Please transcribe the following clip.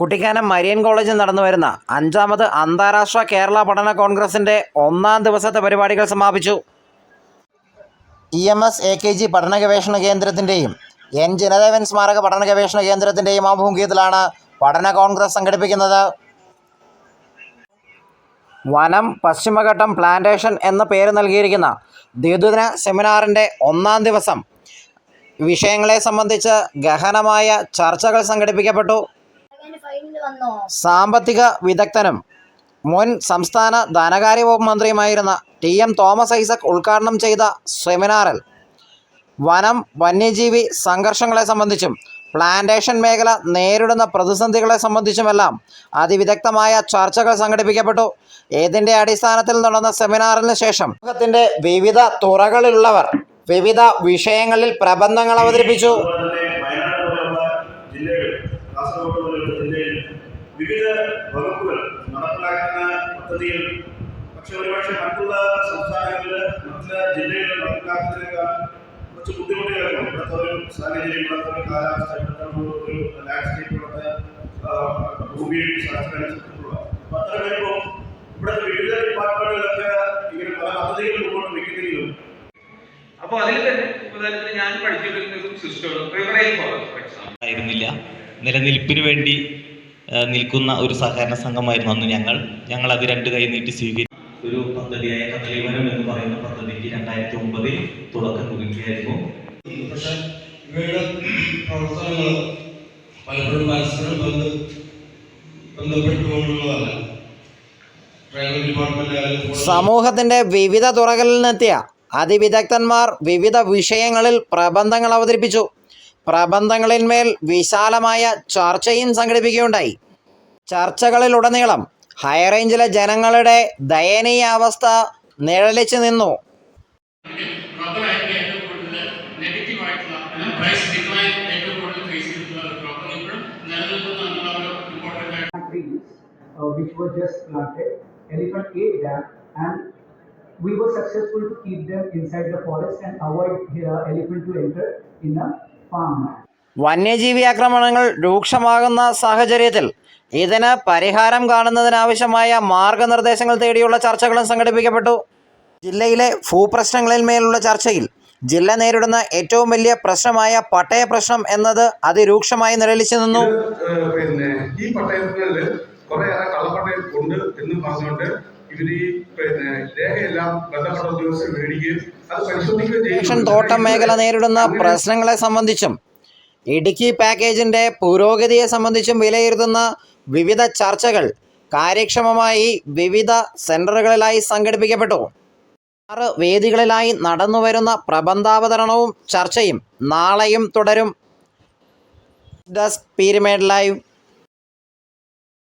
Kuttikkanam Marian കോളേജിൽ നടന്നു വരുന്ന അഞ്ചാമത് അന്താരാഷ്ട്ര കേരള പഠന കോൺഗ്രസിന്റെ ഒന്നാം ദിവസത്തെ പരിപാടികൾ സമാപിച്ചു. E M S A K G പഠന ഗവേഷണ കേന്ദ്രത്തിന്റെയും എൻ ജനദേവൻ സ്മാരക പഠന ഗവേഷണ കേന്ദ്രത്തിന്റെയും ആഭിമുഖ്യത്തിലാണ് പഠന കോൺഗ്രസ് സംഘടിപ്പിക്കുന്നത്. വനം പശ്ചിമഘട്ടം പ്ലാന്റേഷൻ എന്ന പേര് നൽകിയിരിക്കുന്ന ദ്വിദിന സെമിനാറിന്റെ ഒന്നാം ദിവസം വിഷയങ്ങളെ സംബന്ധിച്ച് ഗഹനമായ ചർച്ചകൾ സംഘടിപ്പിക്കപ്പെട്ടു. സാമ്പത്തിക വിദഗ്ധനും മുൻ സംസ്ഥാന ധനകാര്യ വകുപ്പ് മന്ത്രിയുമായിരുന്ന ടി എം തോമസ് ഐസക് ഉദ്ഘാടനം ചെയ്ത സെമിനാറിൽ വനം വന്യജീവി സംഘർഷങ്ങളെ സംബന്ധിച്ചും പ്ലാന്റേഷൻ മേഖല നേരിടുന്ന പ്രതിസന്ധികളെ സംബന്ധിച്ചുമെല്ലാം അതിവിദഗ്ധമായ ചർച്ചകൾ സംഘടിപ്പിക്കപ്പെട്ടു. ഇതിന്റെ അടിസ്ഥാനത്തിൽ നടന്ന സെമിനാറിന് ശേഷം ലോകത്തിന്റെ വിവിധ തുറകളിലുള്ളവർ വിവിധ വിഷയങ്ങളിൽ പ്രബന്ധങ്ങൾ അവതരിപ്പിച്ചു. വിവിധ വകുപ്പുകൾ നടപ്പിലാക്കുന്ന പദ്ധതികൾ. പക്ഷെ ഒരുപക്ഷെ മറ്റുള്ള സംസ്ഥാനങ്ങളിൽ മറ്റുള്ള ജില്ലകളിൽ നടപ്പിലാക്കുന്നതിനേക്കാൾ കുറച്ച് ബുദ്ധിമുട്ടുകളുണ്ട് ഇവിടുത്തെ ഒരു സാഹചര്യം ഇവിടുത്തെ ഒരു കാലാവസ്ഥ ഇവിടുത്തെ ഒരു ഒരു ലാൻഡ്സ്കേപ്പ് ഇവിടുത്തെ ശാസ്ത്രമനുസരിച്ചിട്ടുള്ള അപ്പം അത്ര വരുമ്പോൾ ഇവിടുത്തെ വിവിധ ഡിപ്പാർട്ട്മെന്റുകളൊക്കെ ഇങ്ങനെ പല പദ്ധതികൾ മുന്നോട്ട് വയ്ക്കുന്നെങ്കിലും അപ്പോൾ അതിൽ തന്നെ ഉദാഹരണത്തിന് ഞാൻ പഠിച്ചിരുന്ന ഒരു സിസ്റ്റം ഫോർ എക്സാമ്പിൾ ആയിരുന്നില്ല. നിലനിൽപ്പിന് വേണ്ടി നിൽക്കുന്ന ഒരു സഹകരണ സംഘമായിരുന്നു അന്ന് ഞങ്ങൾ. ഞങ്ങൾ അത് രണ്ട് കൈ നീട്ടി സ്വീകരിച്ചു ഒരു പദ്ധതിയായ കഥലീവനം എന്ന് പറയുന്ന പദ്ധതിക്ക് രണ്ടായിരത്തി ഒമ്പതിൽ തുടക്കം കുറിക്കുകയായിരുന്നു. പക്ഷെ ഇവയുടെ പ്രവർത്തനങ്ങൾ പലപ്പോഴും പരസ്പരം ബന്ധ ബന്ധപ്പെട്ടുകൊണ്ടുള്ളതല്ല. സമൂഹത്തിന്റെ വിവിധ തുറകളിൽ നിന്നെത്തിയ അതിവിദഗ്ധന്മാർ വിവിധ വിഷയങ്ങളിൽ പ്രബന്ധങ്ങൾ അവതരിപ്പിച്ചു. പ്രബന്ധങ്ങളിന്മേൽ വിശാലമായ ചർച്ചയും സംഘടിപ്പിക്കുകയുണ്ടായി ചർച്ചകളിലുടനീളം ഹൈറേഞ്ചിലെ ജനങ്ങളുടെ ദയനീയ അവസ്ഥ നിഴലിച്ചു നിന്നു uh, which were just planted. Elephant ate them and we were successful to keep them inside the forest and avoid uh, elephant to enter in a farmland. വന്യജീവി ആക്രമണങ്ങൾ രൂക്ഷമാകുന്ന സാഹചര്യത്തിൽ ഇതിന് പരിഹാരം കാണുന്നതിനാവശ്യമായ മാർഗനിർദ്ദേശങ്ങൾ തേടിയുള്ള ചർച്ചകളും സംഘടിപ്പിക്കപ്പെട്ടു. ജില്ലയിലെ ഭൂപ്രശ്നങ്ങളിന്മേലുള്ള ചർച്ചയിൽ ജില്ല നേരിടുന്ന ഏറ്റവും വലിയ പ്രശ്നമായ പട്ടയ പ്രശ്നം എന്നത് അതിരൂക്ഷമായി നിഴലിച്ചു നിന്നു. പിന്നെ ഈ പട്ടയത്തിൽ കുറേയേറെ കള്ളപ്പട്ടയം ഉണ്ട് എന്ന് പറഞ്ഞുകൊണ്ട് ഇവർ ഈ പിന്നെ രേഖയെല്ലാം ബന്ധപ്പെട്ട ഉദ്യോഗസ്ഥർ മേടിക്കുകയും അത് പരിശോധിക്കുകയും ഇറിഗേഷൻ തോട്ടം മേഖല നേരിടുന്ന പ്രശ്നങ്ങളെ സംബന്ധിച്ചും ഇടുക്കി പാക്കേജിന്റെ പുരോഗതിയെ സംബന്ധിച്ചും വിലയിരുത്തുന്ന വിവിധ ചർച്ചകൾ കാര്യക്ഷമമായി വിവിധ സെന്ററുകളിലായി സംഘടിപ്പിക്കപ്പെട്ടു. ആറ് വേദികളിലായി നടന്നുവരുന്ന പ്രബന്ധാവതരണവും ചർച്ചയും നാളെയും തുടരും. Desk Peermade live